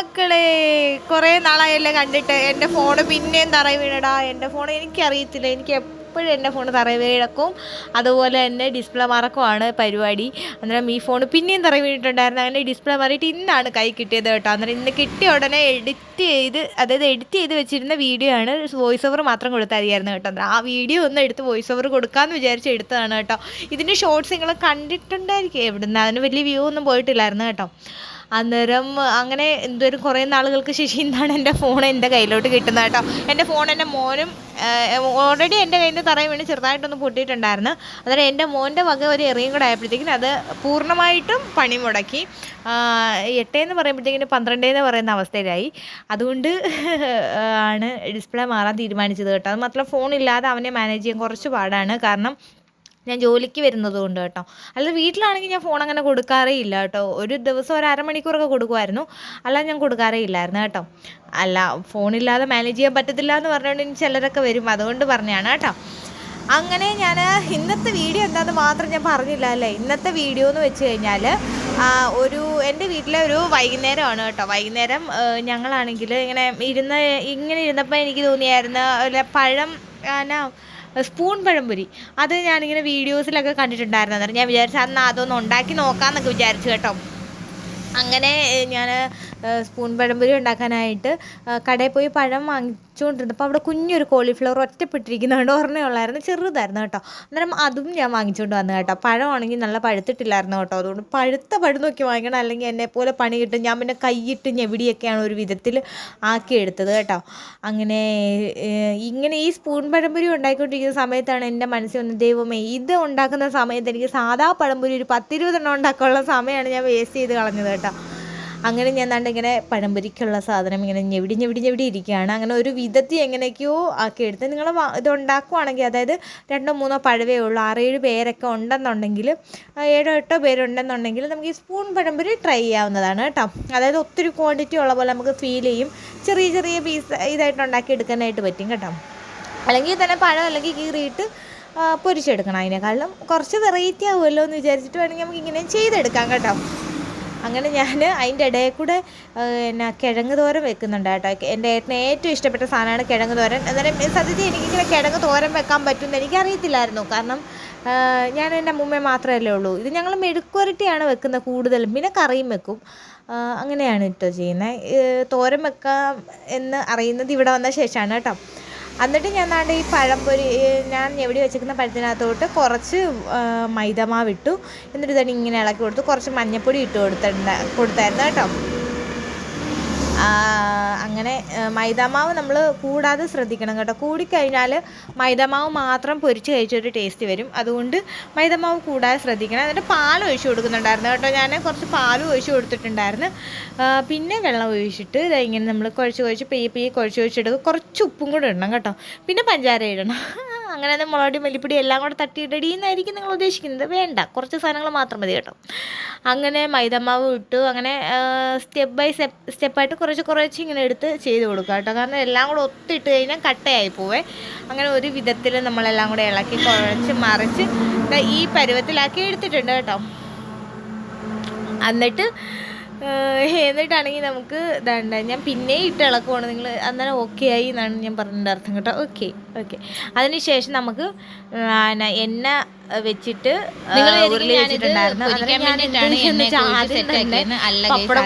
മക്കളെ കുറേ നാളായല്ലേ കണ്ടിട്ട് എന്റെ ഫോണ് പിന്നെയും തറയി വീണടാ. എന്റെ ഫോൺ എനിക്കറിയത്തില്ല. എനിക്ക് എപ്പോഴും എന്റെ ഫോൺ തറയി വീഴക്കും അതുപോലെ തന്നെ ഡിസ്പ്ലേ മറക്കുമാണ് പരിപാടി. അന്നേരം ഈ ഫോൺ പിന്നെയും തറയി വീണിട്ടുണ്ടായിരുന്നു. അങ്ങനെ ഡിസ്പ്ലേ മാറിയിട്ട് ഇന്നാണ് കൈ കിട്ടിയത് കേട്ടോ. അന്നേരം ഇന്ന് കിട്ടിയ ഉടനെ എഡിറ്റ് ചെയ്ത് അതായത് എഡിറ്റ് ചെയ്ത് വെച്ചിരുന്ന വീഡിയോ ആണ് വോയിസ് ഓവർ മാത്രം കൊടുത്താൽ മതിയായിരുന്നു കേട്ടോ. അന്നേരം ആ വീഡിയോ ഒന്ന് എടുത്ത് വോയിസ് ഓവർ കൊടുക്കാമെന്ന് വിചാരിച്ച് എടുത്തതാണ് കേട്ടോ. ഇതിന്റെ ഷോർട്സ് നിങ്ങൾ കണ്ടിട്ടുണ്ടായിരിക്കും. എവിടുന്ന്? അതിന് വലിയ വ്യൂ ഒന്നും പോയിട്ടില്ലായിരുന്നു കേട്ടോ. അന്നേരം അങ്ങനെ എന്തൊരു കുറേ നാളുകൾക്ക് ശേഷം ഇന്നാണ് എന്റെ ഫോൺ എന്റെ കയ്യിലോട്ട് കിട്ടുന്നത് കേട്ടോ. എന്റെ ഫോൺ എന്റെ മോനും ഓൾറെഡി എന്റെ കയ്യിൽ നിന്ന് തറയിൽ വീണ് ചെറുതായിട്ടൊന്ന് പൊട്ടിയിട്ടുണ്ടായിരുന്നു. അന്നേരം എന്റെ മോന്റെ വക ഒരു എറിയും കൂടെ ആയപ്പോഴത്തേക്കിനും അത് പൂർണമായിട്ടും പണി മുടക്കി. എട്ടേന്ന് പറയുമ്പോഴത്തേക്കിനും പന്ത്രണ്ടേന്ന് പറയുന്ന അവസ്ഥയിലായി. അതുകൊണ്ട് ആണ് ഡിസ്പ്ലേ മാറാൻ തീരുമാനിച്ചത് കേട്ടോ. അത് ഫോൺ ഇല്ലാതെ അവനെ മാനേജ് ചെയ്യാൻ കുറച്ച് പാടാണ്. കാരണം ഞാൻ ജോലിക്ക് വരുന്നത് കൊണ്ട് കേട്ടോ. അല്ലാതെ വീട്ടിലാണെങ്കിൽ ഞാൻ ഫോൺ അങ്ങനെ കൊടുക്കാറേ ഇല്ല കേട്ടോ. ഒരു ദിവസം ഒരു അരമണിക്കൂറൊക്കെ കൊടുക്കുമായിരുന്നു. അല്ലാതെ ഞാൻ കൊടുക്കാറേ ഇല്ലായിരുന്നു കേട്ടോ. അല്ല ഫോണില്ലാതെ മാനേജ് ചെയ്യാൻ പറ്റത്തില്ല എന്ന് പറഞ്ഞുകൊണ്ട് ഇനി ചിലരൊക്കെ വരും. അതുകൊണ്ട് പറഞ്ഞതാണ് കേട്ടോ. അങ്ങനെ ഞാൻ ഇന്നത്തെ വീഡിയോ എന്താണെന്ന് മാത്രം ഞാൻ പറഞ്ഞില്ല അല്ലേ? ഇന്നത്തെ വീഡിയോ എന്ന് വെച്ച് കഴിഞ്ഞാൽ ഒരു എന്റെ വീട്ടിലെ ഒരു വൈകുന്നേരമാണ് കേട്ടോ. വൈകുന്നേരം ഞങ്ങളാണെങ്കിൽ ഇങ്ങനെ ഇരുന്ന് ഇങ്ങനെ ഇരുന്നപ്പോൾ എനിക്ക് തോന്നിയായിരുന്നു പഴം എന്നാ സ്പൂൺ പഴംപൊരി. അത് ഞാനിങ്ങനെ വീഡിയോസിലൊക്കെ കണ്ടിട്ടുണ്ടായിരുന്നു അന്നേരം ഞാൻ വിചാരിച്ചു അന്ന് അതൊന്ന് ഉണ്ടാക്കി നോക്കാമെന്നൊക്കെ വിചാരിച്ചു കേട്ടോ. അങ്ങനെ ഞാൻ സ്പൂൺ പഴംപൊരി ഉണ്ടാക്കാനായിട്ട് കടയിൽ പോയി പഴം വാങ്ങിച്ചുകൊണ്ടിരുന്നപ്പോൾ അവിടെ കുഞ്ഞൊരു കോളിഫ്ലവർ ഒറ്റപ്പെട്ടിരിക്കുന്നതുകൊണ്ട് ഓർമ്മയുള്ളായിരുന്നു. ചെറുതായിരുന്നു കേട്ടോ. അന്നേരം അതും ഞാൻ വാങ്ങിച്ചുകൊണ്ട് വന്നു കേട്ടോ. പഴമാണെങ്കിൽ നല്ല പഴുത്തിട്ടില്ലായിരുന്നു കേട്ടോ. അതുകൊണ്ട് പഴുത്ത പഴം നോക്കി വാങ്ങിക്കണം. അല്ലെങ്കിൽ എന്നെ പോലെ പണി കിട്ടും. ഞാൻ പിന്നെ കൈയിട്ട് ഞെവിടിയൊക്കെയാണ് ഒരു വിധത്തിൽ ആക്കിയെടുത്തത് കേട്ടോ. അങ്ങനെ ഇങ്ങനെ ഈ സ്പൂൺ പഴംപൊരി ഉണ്ടാക്കിക്കൊണ്ടിരിക്കുന്ന സമയത്താണ് എന്റെ മനസ്സിൽ വന്നത് ദൈവമേ ഇത് ഉണ്ടാക്കുന്ന സമയത്ത് എനിക്ക് സാധാ പഴംപൊരി ഒരു പത്തിരുപതെണ്ണം ഉണ്ടാക്കാനുള്ള സമയമാണ് ഞാൻ വേസ്റ്റ് ചെയ്ത് കളഞ്ഞത് കേട്ടോ. അങ്ങനെ ഞാൻ ദാണ്ട് ഇങ്ങനെ പഴംപൊരിക്കുള്ള സാധനം ഇങ്ങനെ ഞെവിടി ഞെവിടി ഞെവിടി ഇരിക്കുകയാണ്. അങ്ങനെ ഒരു വിധത്തിൽ എങ്ങനെയൊക്കെയോ ആക്കി എടുത്ത് നിങ്ങൾ ഇത് ഉണ്ടാക്കുവാണെങ്കിൽ അതായത് രണ്ടോ മൂന്നോ പഴവേ ഉള്ളൂ ആറേഴ് പേരൊക്കെ ഉണ്ടെന്നുണ്ടെങ്കിൽ ഏഴോ എട്ടോ പേരുണ്ടെന്നുണ്ടെങ്കിൽ നമുക്ക് ഈ സ്പൂൺ പഴംപൊരി ട്രൈ ചെയ്യാവുന്നതാണ് കേട്ടോ. അതായത് ഒത്തിരി ക്വാണ്ടിറ്റി ഉള്ള പോലെ നമുക്ക് ഫീൽ ചെയ്യും. ചെറിയ ചെറിയ പീസ് ഇതായിട്ട് ഉണ്ടാക്കി എടുക്കാനായിട്ട് പറ്റും കേട്ടോ. അല്ലെങ്കിൽ തന്നെ പഴം അല്ലെങ്കിൽ കീറിയിട്ട് പൊരിച്ചെടുക്കണം അതിനേക്കാളും. കുറച്ച് വെറൈറ്റി ആവുമല്ലോ എന്ന് വിചാരിച്ചിട്ട് വേണമെങ്കിൽ നമുക്ക് ഇങ്ങനെ ചെയ്തെടുക്കാം കേട്ടോ. അങ്ങനെ ഞാൻ അതിന്റെ ഇടയിൽ കൂടെ പിന്നെ കിഴങ്ങ് തോരൻ വെക്കുന്നുണ്ട് കേട്ടോ. എന്റെ ഏട്ടന് ഏറ്റവും ഇഷ്ടപ്പെട്ട സാധനമാണ് കിഴങ്ങ് തോരൻ. അന്നേരം സത്യത്തിൽ എനിക്കിങ്ങനെ കിഴങ്ങ് തോരൻ വെക്കാൻ പറ്റുമെന്ന് എനിക്കറിയത്തില്ലായിരുന്നു. കാരണം ഞാൻ എന്റെ അമ്മൂമ്മ മാത്രമല്ലേ ഉള്ളൂ. ഇത് ഞങ്ങൾ മെഴുക്കുവരട്ടിയാണ് വെക്കുന്നത് കൂടുതലും. പിന്നെ കറിയും വെക്കും. അങ്ങനെയാണ് കേട്ടോ ചെയ്യുന്നത്. തോരൻ വെക്കാം എന്ന് അറിയുന്നത് ഇവിടെ വന്ന ശേഷമാണ് കേട്ടോ. എന്നിട്ട് ഞാൻ ദാണ്ട് ഈ പഴംപൊരി പൊരി ഞാൻ എവിടെ വെച്ചിരിക്കുന്ന പഴത്തിനകത്തോട്ട് കുറച്ച് മൈദമാവിട്ടു എന്നിട്ട് തന്നെ ഇങ്ങനെ ഇളക്കി കൊടുത്തു. കുറച്ച് മഞ്ഞൾപ്പൊടി ഇട്ട് കൊടുത്തിട്ടുണ്ട് കൊടുത്തായിരുന്നു കേട്ടോ. അങ്ങനെ മൈദാമാവ് നമ്മൾ കൂടാതെ ശ്രദ്ധിക്കണം കേട്ടോ. കൂടിക്കഴിഞ്ഞാൽ മൈദാമാവ് മാത്രം പൊരിച്ച് കഴിച്ചൊരു ടേസ്റ്റ് വരും. അതുകൊണ്ട് മൈദാമാവ് കൂടാതെ ശ്രദ്ധിക്കണം. എന്നിട്ട് പാൽ ഒഴിച്ചു കൊടുക്കുന്നുണ്ടായിരുന്നു കേട്ടോ. ഞാൻ കുറച്ച് പാലും ഒഴിച്ച് കൊടുത്തിട്ടുണ്ടായിരുന്നു. പിന്നെ വെള്ളം ഒഴിച്ചിട്ട് ഇങ്ങനെ നമ്മൾ കുഴച്ച് കുഴച്ച് പേ പേ കുഴച്ച് കുഴച്ചിട്ട് കുറച്ച് ഉപ്പും കൂടെ ഇടണം കേട്ടോ. പിന്നെ പഞ്ചാര ഇടണം. അങ്ങനെ തന്നെ മുളകടി മല്ലിപ്പൊടി എല്ലാം കൂടെ തട്ടിയിട്ടടി എന്നായിരിക്കും നിങ്ങൾ ഉദ്ദേശിക്കുന്നത്. വേണ്ട കുറച്ച് സാധനങ്ങൾ മാത്രം മതി കേട്ടോ. അങ്ങനെ മൈദമാവ് ഇട്ടു അങ്ങനെ സ്റ്റെപ്പ് ബൈ സ്റ്റെപ്പ് സ്റ്റെപ്പായിട്ട് കുറച്ച് കുറച്ച് ഇങ്ങനെ എടുത്ത് ചെയ്ത് കൊടുക്കുക കേട്ടോ. കാരണം എല്ലാം കൂടെ ഒത്തിട്ട് കഴിഞ്ഞാൽ കട്ടയായി പോവേ. അങ്ങനെ ഒരു വിധത്തിൽ നമ്മളെല്ലാം കൂടെ ഇളക്കി കുഴച്ച് മറിച്ച് ഈ പരുവത്തിലാക്കി എടുത്തിട്ടുണ്ട് കേട്ടോ. എന്നിട്ട് എന്നിട്ടാണെങ്കിൽ നമുക്ക് ഇതാണ്ട ഞാൻ പിന്നെ ഇട്ട് ഇളക്കുവാണ്. നിങ്ങൾ അന്നേരം ഓക്കെ ആയി എന്നാണ് ഞാൻ പറഞ്ഞതിന്റെ അർത്ഥം കേട്ടോ. ഓക്കെ ഓക്കെ അതിനുശേഷം നമുക്ക് എണ്ണ വെച്ചിട്ട് ഉരുളി വെച്ചിട്ടുണ്ടായിരുന്നു. പപ്പടം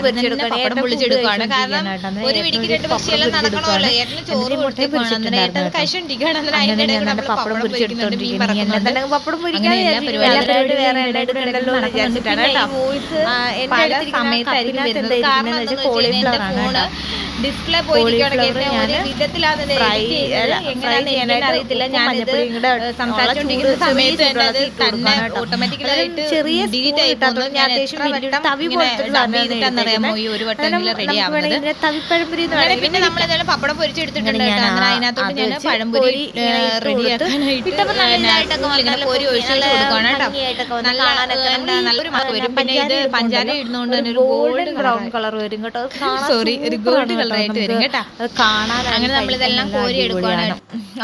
പൊരിച്ചെടുക്കണം കാരണം ഒരു പിടിക്ക് രണ്ട് പക്ഷിയെല്ലാം നടക്കണമല്ലോ. ഏട്ടന് ചോറ് ഏട്ടൻ കഴിച്ചോണ്ടിരിക്കുകയാണ് പപ്പടം പപ്പടം വേറെ സമയത്തായിരിക്കും വരുന്നത് കാരണം എന്റെ ആണ് ഡിസ്പ്ലേ അറിയത്തില്ല. ഞാനിത് സമയത്ത് തന്നെ. ഓട്ടോമാറ്റിക്കലായിട്ട് ചെറിയ ഡിലീറ്റ് ആയി spoon ഇട്ടാൽ പോകുന്നത് ഞാൻ ഒരു ഡബ് ഈ ഒരു വട്ടം റെഡി ആവുന്നത്. പിന്നെ നമ്മൾ പപ്പടം പൊരിച്ചെടുത്തിട്ടുണ്ട് അതിനകത്തോട്ട് അത് ഞാൻ പഴംപൊരി നല്ല ഇതായിട്ടൊക്കെ പൊരി നല്ല കേട്ടോ. നല്ലൊരു വരും. പിന്നെ ഇത് പഞ്ചാര ഇടുന്നോണ്ട്. തന്നെ ഒരു ഗോൾഡൻ ബ്രൗൺ കളർ വരും കേട്ടോ. സോറി ഒരു super നമുക്ക് വരും കേട്ടോ. കാണാൻ അങ്ങനെ നമ്മളിതെല്ലാം കോരി എടുക്കുകയാണ്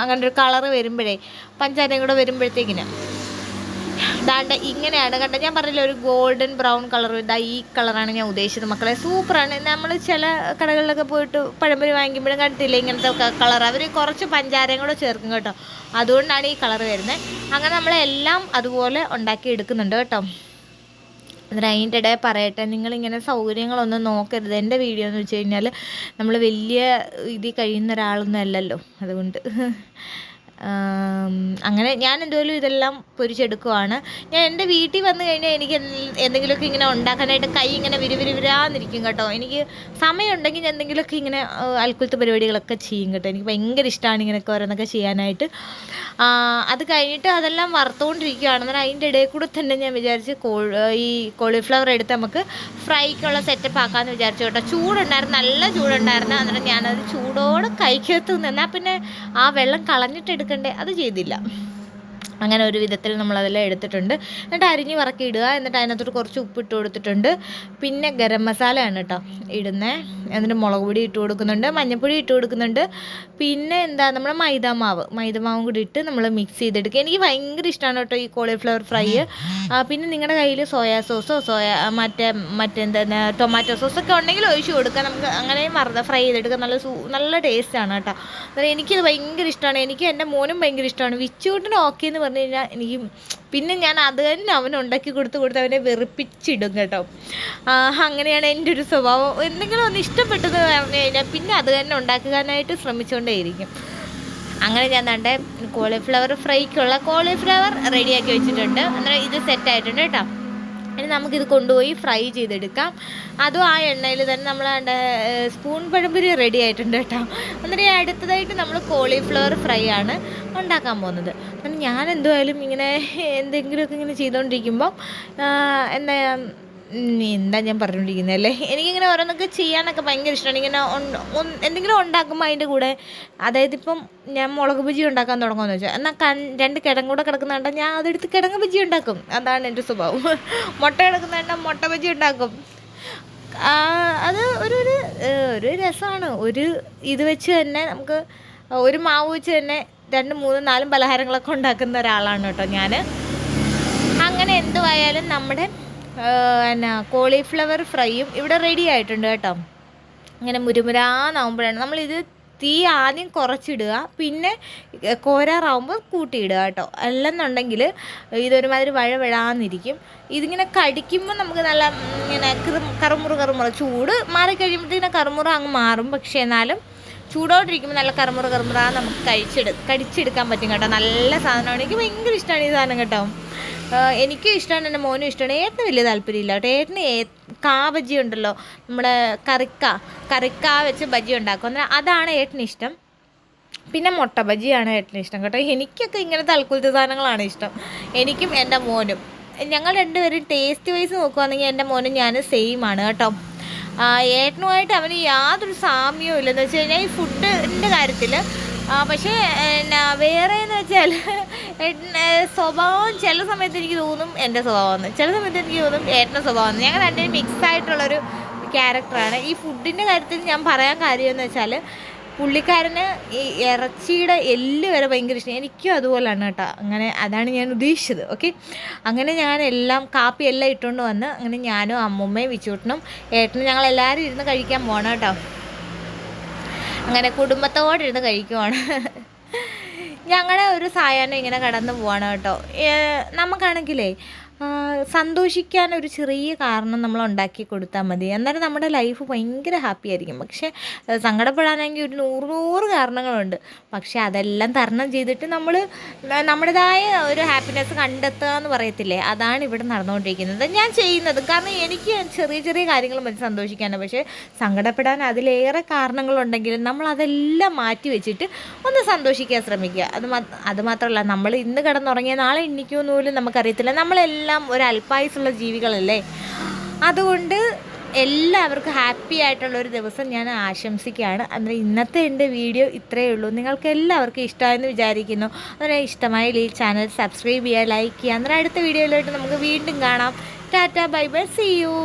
അങ്ങനെ ഒരു കളർ വരുമ്പോഴേ പഞ്ചാരം കൂടെ വരുമ്പോഴത്തേക്കിന് ഇതാണ്ട് ഇങ്ങനെയാണ് കണ്ട ഞാൻ പറഞ്ഞില്ല ഒരു ഗോൾഡൻ ബ്രൗൺ കളർ ഇതാ ഈ കളറാണ് ഞാൻ ഉദ്ദേശിച്ചത്. മക്കളെ സൂപ്പറാണ്. നമ്മൾ ചില കടകളിലൊക്കെ പോയിട്ട് പഴംപൊരി വാങ്ങിക്കുമ്പോഴും കണ്ടിട്ടില്ല ഇങ്ങനത്തെ കളർ അവർ കുറച്ച് പഞ്ചാരയും കൂടെ ചേർക്കും കേട്ടോ. അതുകൊണ്ടാണ് ഈ കളർ വരുന്നത്. അങ്ങനെ നമ്മളെല്ലാം അതുപോലെ ഉണ്ടാക്കി എടുക്കുന്നുണ്ട് കേട്ടോ. എന്നിട്ട് പറയട്ടെ നിങ്ങളിങ്ങനെ സൗകര്യങ്ങളൊന്നും നോക്കരുത്. എന്റെ വീഡിയോ എന്ന് വെച്ച് കഴിഞ്ഞാൽ നമ്മൾ വലിയ ഇതിൽ കഴിയുന്ന ഒരാളൊന്നും അല്ലല്ലോ അതുകൊണ്ട്. അങ്ങനെ ഞാൻ എന്തോലും ഇതെല്ലാം പൊരിച്ചെടുക്കുവാണ്. ഞാൻ എന്റെ വീട്ടിൽ വന്നു കഴിഞ്ഞാൽ എനിക്ക് എന്ത് എന്തെങ്കിലുമൊക്കെ ഇങ്ങനെ ഉണ്ടാക്കാനായിട്ട് കൈ ഇങ്ങനെ വിരുവിരുവിരാന്നിരിക്കും കേട്ടോ. എനിക്ക് സമയമുണ്ടെങ്കിൽ ഞാൻ എന്തെങ്കിലുമൊക്കെ ഇങ്ങനെ അൽക്കുലത്തെ പരിപാടികളൊക്കെ ചെയ്യും കേട്ടോ. എനിക്ക് ഭയങ്കര ഇഷ്ടമാണ് ഇങ്ങനെയൊക്കെ ഓരോന്നൊക്കെ ചെയ്യാനായിട്ട്. അത് കഴിഞ്ഞിട്ട് അതെല്ലാം വറുത്തുകൊണ്ടിരിക്കുകയാണ് എന്നാൽ അതിന്റെ ഇടയിൽ കൂടെ തന്നെ ഞാൻ വിചാരിച്ച് ഈ കോളിഫ്ലവർ എടുത്ത് നമുക്ക് ഫ്രൈക്കുള്ള സെറ്റപ്പ് ആക്കാമെന്ന് വിചാരിച്ചു കേട്ടോ. ചൂടുണ്ടായിരുന്നു നല്ല ചൂടുണ്ടായിരുന്നു. എന്നിട്ട് ഞാനത് ചൂടോടെ കൈക്കകത്ത് നിന്നാൽ പിന്നെ ആ വെള്ളം കളഞ്ഞിട്ട് എടുക്കണ്ടേ അത് ചെയ്തില്ല. അങ്ങനെ ഒരു വിധത്തിൽ നമ്മളതെല്ലാം എടുത്തിട്ടുണ്ട്. എന്നിട്ട് അരിഞ്ഞ് വറക്കി ഇടുക എന്നിട്ട് അതിനകത്തോട്ട് കുറച്ച് ഉപ്പിട്ട് കൊടുത്തിട്ടുണ്ട്. പിന്നെ ഗരം മസാലയാണ് കേട്ടോ ഇടുന്നത് എന്നിട്ട് മുളക് പൊടി ഇട്ട് കൊടുക്കുന്നുണ്ട്. മഞ്ഞൾപ്പൊടി ഇട്ട് കൊടുക്കുന്നുണ്ട്. പിന്നെ എന്താ നമ്മുടെ മൈദാമാവ്. മൈദമാവും കൂടി ഇട്ട് നമ്മൾ മിക്സ് ചെയ്തെടുക്കുക. എനിക്ക് ഭയങ്കര ഇഷ്ടമാണ് കേട്ടോ ഈ കോളിഫ്ലവർ ഫ്രൈ പിന്നെ നിങ്ങളുടെ കയ്യിൽ സോയാ സോസോ സോയാ മറ്റേ മറ്റെന്താ ടൊമാറ്റോ സോസൊക്കെ ഉണ്ടെങ്കിൽ ഒഴിച്ച് കൊടുക്കുക. നമുക്ക് അങ്ങനെയും മറന്ന ഫ്രൈ ചെയ്തെടുക്കുക. നല്ല സൂ നല്ല ടേസ്റ്റാണ് കേട്ടോ. എനിക്കിത് ഭയങ്കര ഇഷ്ടമാണ്. എനിക്ക് എന്റെ മോനും ഭയങ്കര ഇഷ്ടമാണ്. വിച്ചൂട്ടിന് ഓക്കെ എന്ന് പറഞ്ഞു കഴിഞ്ഞാൽ എനിക്ക് പിന്നെ ഞാൻ അത് തന്നെ അവൻ ഉണ്ടാക്കി കൊടുത്ത് കൊടുത്ത് അവനെ വെറുപ്പിച്ചിടും കേട്ടോ. അങ്ങനെയാണ് എന്റെ ഒരു സ്വഭാവം. എന്തെങ്കിലും ഒന്ന് ഇഷ്ടപ്പെട്ടത് പറഞ്ഞു കഴിഞ്ഞാൽ പിന്നെ അത് തന്നെ ഉണ്ടാക്കാനായിട്ട് ശ്രമിച്ചുകൊണ്ടേയിരിക്കും അങ്ങനെ ഞാൻ തന്റെ കോളിഫ്ലവർ ഫ്രൈക്കുള്ള കോളിഫ്ലവർ റെഡിയാക്കി വെച്ചിട്ടുണ്ട്. അന്നേരം ഇത് സെറ്റ് ആയിട്ടുണ്ട് കേട്ടോ. ഇനി നമുക്കിത് കൊണ്ടുപോയി ഫ്രൈ ചെയ്തെടുക്കാം. അതും ആ എണ്ണയിൽ തന്നെ നമ്മൾ സ്പൂൺ പഴംപൊരി റെഡി ആയിട്ടുണ്ട് കേട്ടോ. എന്നിട്ട് അടുത്തതായിട്ട് നമ്മൾ കോളിഫ്ലവർ ഫ്രൈ ആണ് ഉണ്ടാക്കാൻ പോകുന്നത്. ഞാൻ എന്തുമായാലും ഇങ്ങനെ എന്തെങ്കിലുമൊക്കെ ഇങ്ങനെ ചെയ്തുകൊണ്ടിരിക്കുമ്പോൾ എന്താ എന്താ ഞാൻ പറഞ്ഞുകൊണ്ടിരിക്കുന്നത് അല്ലേ? എനിക്കിങ്ങനെ ഓരോന്നൊക്കെ ചെയ്യാനൊക്കെ ഭയങ്കര ഇഷ്ടമാണ് ഇങ്ങനെ എന്തെങ്കിലും ഉണ്ടാക്കുമ്പോൾ അതിന്റെ കൂടെ അതായത് ഇപ്പം ഞാൻ മുളക് ബജി ഉണ്ടാക്കാൻ തുടങ്ങുമെന്ന് വെച്ചാൽ എന്നാൽ കൺ രണ്ട് കിടങ്ങ് കൂടെ കിടക്കുന്നുണ്ടെങ്കിൽ ഞാൻ അതെടുത്ത് കിടങ്ങ് ബജി ഉണ്ടാക്കും. അതാണ് എന്റെ സ്വഭാവം. മുട്ട കിടക്കുന്നുണ്ടെങ്കിൽ മുട്ട ബജി ഉണ്ടാക്കും. അത് ഒരു ഒരു ഒരു രസമാണ്. ഒരു ഇത് വെച്ച് തന്നെ നമുക്ക് ഒരു മാവ് വെച്ച് തന്നെ രണ്ട് മൂന്നും നാലും പലഹാരങ്ങളൊക്കെ ഉണ്ടാക്കുന്ന ഒരാളാണ് കേട്ടോ ഞാൻ അങ്ങനെ എന്തുവായാലും നമ്മുടെ എന്നാ കോളിഫ്ലവർ ഫ്രൈയും ഇവിടെ റെഡി ആയിട്ടുണ്ട് കേട്ടോ. ഇങ്ങനെ മുരുമുരാന്നാവുമ്പോഴാണ്. നമ്മളിത് തീ ആദ്യം കുറച്ചിടുക പിന്നെ കോരാറാവുമ്പോൾ കൂട്ടിയിടുക കേട്ടോ. അല്ലെന്നുണ്ടെങ്കിൽ ഇതൊരുമാതിരി വഴ വിഴാന്നിരിക്കും ഇതിങ്ങനെ കടിക്കുമ്പോൾ നമുക്ക് നല്ല ഇങ്ങനെ കിറു- കറുമുറു കറുമുറ ചൂട് മാറിക്കഴിയുമ്പോഴത്തേക്കിനെ കറുമുറ അങ്ങ് മാറും. പക്ഷേ എന്നാലും ചൂടോട്ടിരിക്കുമ്പോൾ നല്ല കറുമുറ കറുമുറ നമുക്ക് കഴിച്ചെടു കടിച്ചെടുക്കാൻ പറ്റും കേട്ടോ. നല്ല സാധനമാണ്. എനിക്ക് ഭയങ്കര ഇഷ്ടമാണ് ഈ സാധനം കേട്ടോ. എനിക്കും ഇഷ്ടമാണ് എന്റെ മോനും ഇഷ്ടമാണ് ഏട്ടന് വലിയ താല്പര്യമില്ല കേട്ടോ. ഏട്ടന് കാ ബജി ഉണ്ടല്ലോ നമ്മുടെ കറിക്ക കറിക്ക വെച്ച് ബജി ഉണ്ടാക്കും. അതാണ് ഏട്ടന് ഇഷ്ടം. പിന്നെ മുട്ട ബജിയാണ് ഏട്ടന് ഇഷ്ടം കേട്ടോ. എനിക്കൊക്കെ ഇങ്ങനെ അൽക്കുലത്തെ സാധനങ്ങളാണ് ഇഷ്ടം. എനിക്കും എന്റെ മോനും. ഞങ്ങൾ രണ്ടുപേരും ടേസ്റ്റ് വൈസ് നോക്കുവാണെങ്കിൽ എന്റെ മോനും ഞാനും സെയിം ആണ് കേട്ടോ. ഏട്ടനുമായിട്ട് അവന് യാതൊരു സാമ്യവും ഇല്ലെന്ന് വെച്ച് കഴിഞ്ഞാൽ ഈ ഫുഡിന്റെ കാര്യത്തിൽ പക്ഷേ വേറെ എന്ന് വെച്ചാൽ സ്വഭാവം ചില സമയത്ത് എനിക്ക് തോന്നും എന്റെ സ്വഭാവമെന്ന് ചില സമയത്ത് എനിക്ക് തോന്നും ഏട്ടന്റെ സ്വഭാവമെന്ന് ഞങ്ങൾ രണ്ടുപേരും മിക്സ് ആയിട്ടുള്ളൊരു ക്യാരക്ടറാണ് ഈ ഫുഡിന്റെ കാര്യത്തിൽ ഞാൻ പറയാൻ കാര്യമെന്ന് വെച്ചാൽ പുള്ളിക്കാരന് ഈ ഇറച്ചിയുടെ എല്ല് വരെ ഭയങ്കര ഇഷ്ടം. എനിക്കും അതുപോലെയാണ് കേട്ടോ. അങ്ങനെ അതാണ് ഞാൻ ഉദ്ദേശിച്ചത്. ഓക്കെ അങ്ങനെ ഞാൻ എല്ലാം കാപ്പി എല്ലാം ഇട്ടുകൊണ്ട് വന്ന് അങ്ങനെ ഞാനും അമ്മുമ്മയും വിച്ചൂട്ടനും ഏട്ടനും ഞങ്ങൾ എല്ലാവരും ഇരുന്ന് കഴിക്കാൻ പോകണം കേട്ടോ. അങ്ങനെ കുടുംബത്തോടെ ഇരുന്ന് കഴിക്കുവാണ്. ഞങ്ങളുടെ ഒരു സായാഹ്നം ഇങ്ങനെ കടന്നു പോവാണ് കേട്ടോ. നമുക്കാണെങ്കിലേ സന്തോഷിക്കാൻ ഒരു ചെറിയ കാരണം നമ്മൾ ഉണ്ടാക്കി കൊടുത്താൽ മതി. അന്നേരം നമ്മുടെ ലൈഫ് ഭയങ്കര ഹാപ്പി ആയിരിക്കും. പക്ഷെ സങ്കടപ്പെടാനാണെങ്കിൽ ഒരു നൂറ് നൂറ് കാരണങ്ങളുണ്ട്. പക്ഷെ അതെല്ലാം തരണം ചെയ്തിട്ട് നമ്മൾ നമ്മുടേതായ ഒരു ഹാപ്പിനെസ് കണ്ടെത്തുക എന്ന് പറയത്തില്ലേ? അതാണ് ഇവിടെ നടന്നുകൊണ്ടിരിക്കുന്നത്. ഞാൻ ചെയ്യുന്നത്. കാരണം എനിക്ക് ചെറിയ ചെറിയ കാര്യങ്ങൾ മതി സന്തോഷിക്കാനാണ് പക്ഷേ സങ്കടപ്പെടാൻ അതിലേറെ കാരണങ്ങളുണ്ടെങ്കിലും നമ്മൾ അതെല്ലാം മാറ്റി വെച്ചിട്ട് ഒന്ന് സന്തോഷിക്കാൻ ശ്രമിക്കുക. അത് അത് മാത്രമല്ല നമ്മൾ ഇന്ന് കിടന്നുറങ്ങിയ നാളെ എണ്ണിക്കുമെന്ന് പോലും നമുക്കറിയത്തില്ല. നമ്മളെല്ലാം ഒരു അല്പായുസുള്ള ജീവികളല്ലേ? അതുകൊണ്ട് എല്ലാവർക്കും ഹാപ്പി ആയിട്ടുള്ള ഒരു ദിവസം ഞാൻ ആശംസിക്കുകയാണ്. അന്നേരം ഇന്നത്തെ എന്റെ വീഡിയോ ഇത്രയേ ഉള്ളൂ. നിങ്ങൾക്ക് എല്ലാവർക്കും ഇഷ്ടമായെന്ന് വിചാരിക്കുന്നു. അന്നേരം ഇഷ്ടമായാൽ ഈ ചാനൽ സബ്സ്ക്രൈബ് ചെയ്യുക ലൈക്ക് ചെയ്യുക. അന്നേരം അടുത്ത വീഡിയോയിലായിട്ട് നമുക്ക് വീണ്ടും കാണാം. Tata bye bye. See you